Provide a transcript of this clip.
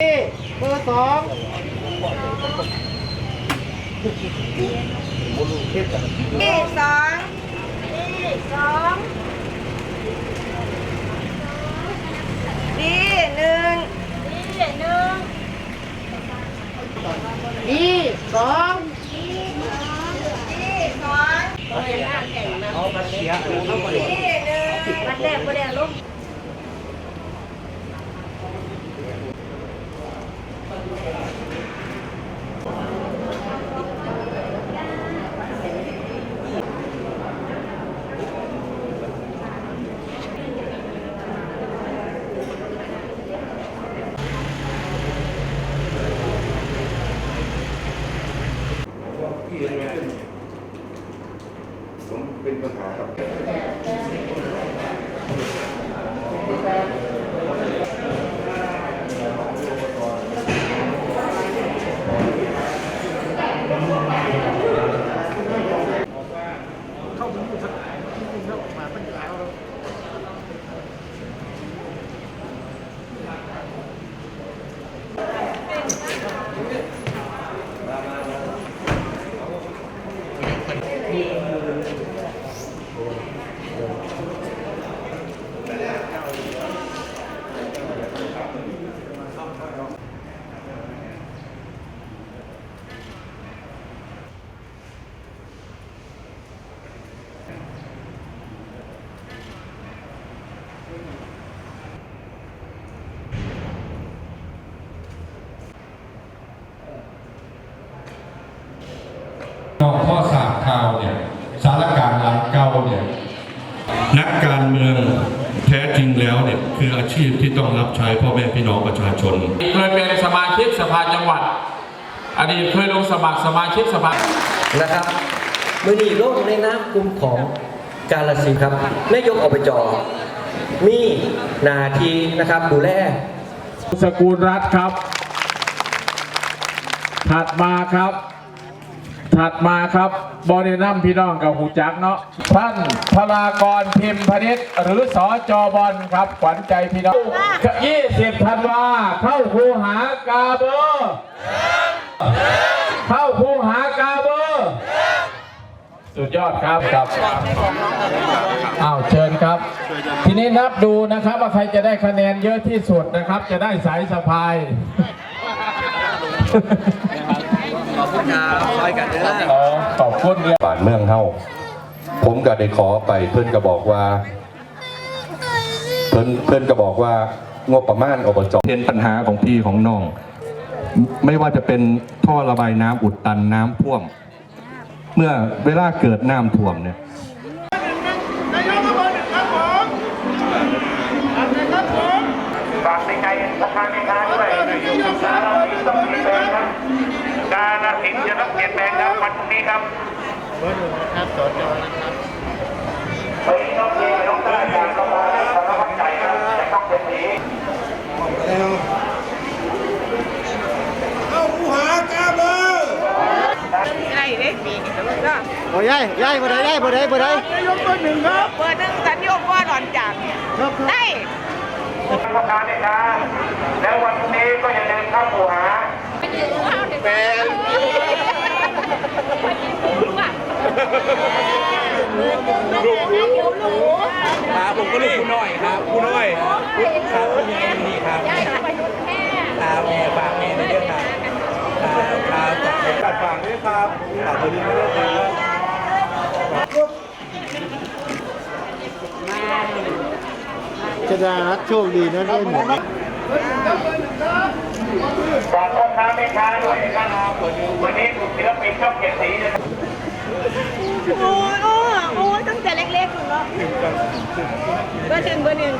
เบอร์สองที่สองที่สองดีหนึ่งดีหนึ่งอีสองดีสองเอามาเสียเอาไปดีหนึ่งวันแรกวันแรก ลูกผมเป็นปัญหาครับ นอกข้อสามข่าวเนี่ยสารการหลัง เก่าเนี่ยนักการเมืองแท้จริงแล้วเนี่ยคืออาชีพที่ต้องรับใช้พ่อแม่พี่น้องประชาชนเคยเป็นสมาชิกสภาจังหวัดอดีตเคยลงสมัครสมาชิกสภานะครับมือนีโลกในน้ำกลุ่มของกาลสินธุ์ครับนายกอบจมีหนาทีนะครับดูแลสกุลรัฐครับ ถัดมาครับ ถัดมาครับ บริณัมพี่น้องกับหูจักเนาะท่านพลากรพิมพ์พนิษหรือสอจอบอลครับขวัญใจพี่น้องยี่สิบธันวาเข้าคูหากาเบอร์เข้าคูหากาเบอร์สุดยอดครับครับอ้าวเชิญครับ ทีนี้นับดูนะครับว่าใครจะได้คะแนนเยอะที่สุดนะครับ จะได้สายสะพาย ครับคอยกันเด้ออ๋อขอบคุณเนี่ยบ้านเมืองเฮาผมก็ได้ขอไปเพื่อนก็บอกว่า เพื่อนเพื่อนก็บอกว่างบประมาณอบจเห็นปัญหาของพี่ของน้อง ไม่ว่าจะเป็นท่อระบายน้ำอุดตันน้ำท่วม เมื่อเวลาเกิดน้ำท่วมเนี่ย ฝากในใจประธานในการด้วยการเราสินต้องเปลี่ยนแปลงครับ การเราสินจะต้องเปลี่ยนแปลงครับ วันพรุ่งนี้ครับเบอร์หนึ่งนะครับสจนะครับไปต้องเปลี่ยนต้องการการระบายความระมัดใจครับแต่ต้องเป็นนี้ไอ้เด็กปีนี่ก็ก็โอ้ยยายยายบ่ได้ยายบ่ได้บ่ได้ยกเบอร์หนึ่งครับเบอร์หนึ่งสัญญาว่าหลอนจากเนี่ยครับครับได้ประธานในการแล้ววันพรุ่งนี้ก็อย่าลืมเข้าหูหา แปล ครับผมก็ลูกคุณน้อยครับคุณน้อยครับคุณแม่นี่ครับครับแม่ฝากแม่ด้วยครับครับครับฝากด้วยครับฝากตัวนี้ด้วยครับชนะโชคดีนะเล่นหมดฝากพ่อค้าแม่ค้าด้วยนะครับวันนี้ศิลปินช่องเจ็ดสีจะ I didn't nih yang